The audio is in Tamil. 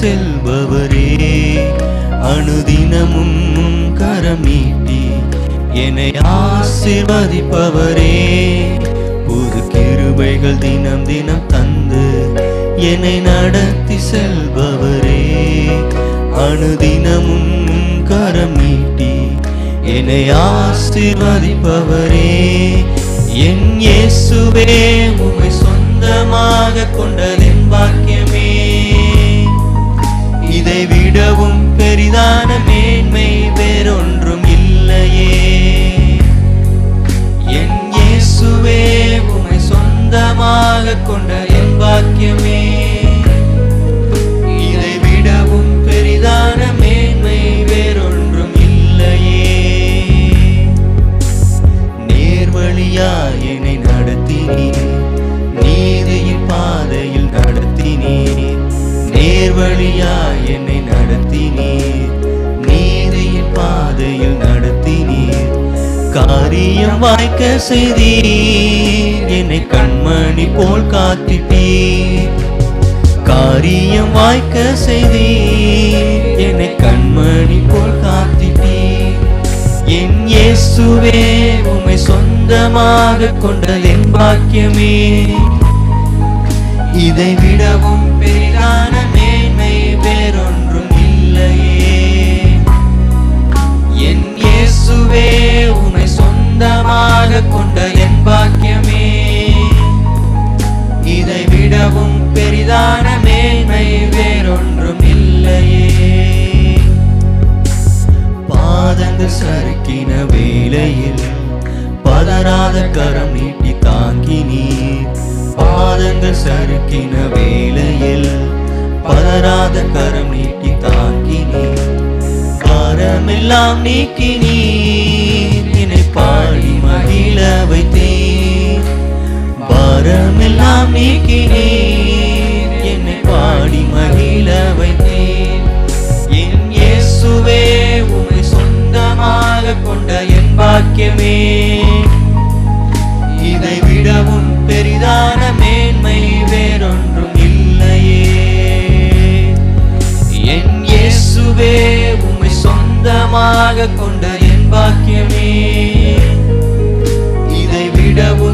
செல்பவரே அனுதினமும் கரம் நீட்டி என்னை ஆசிர்வதிப்பவரே. புது கிருபைகள் தினம் தினம் தந்து என்னை நடத்தி செல்பவரே. அனுதினமும் கரம் நீட்டி என்னை ஆசிர்வதிப்பவரே. என் இயேசுவே உமை சொந்தமாக கொண்டது சொந்தமாக கொண்ட என் பாக்கியமே. இதை விடவும் பெரிதான மேன்மை வேறொன்றும் இல்லையே. நேர்வழியா என்னை நடத்தினீர். நீதியின் பாதையில் நடத்தினீர். நேர்வழியா என்னை காரியம் வாய்க்க செய்தீர். என்னை கண்மணி போல் காத்திட்டீர். காரியம் வாய்க்க செய்தீர். என்னை கண்மணி போல் காத்திட்டீர். என் இயேசுவே உமை சொந்தமாக கொண்ட என் பாக்கியமே. இதை விடவும் சொந்தமாக கொண்ட என் பாக்கியமே. இதை விடவும் பெரிதான மேன்மை வேறொன்றும் இல்லையே. பாதங்கள் சறுக்கின வேளையில் பதறாத கரம் நீட்டி தாங்கினீர். பாதங்கள் சறுக்கின வேளையில் பதறாத கரம் நீட்டி தாங்கினீர். பாரமெல்லாம் நீக்கி நீர் பாடி மகிழ பாரமெல்லாம் நீக்கினீர் என்னை பாடி மகிழ வைத்தேன். என் இயேசுவே உமை சொந்தமாக கொண்ட என் பாக்கியமே. இதை விடவும் பெரிதான மேன்மை வேறொன்றும் இல்லையே. என் இயேசுவே உமை சொந்தமாக கொண்ட என் பாக்கியமே. viramos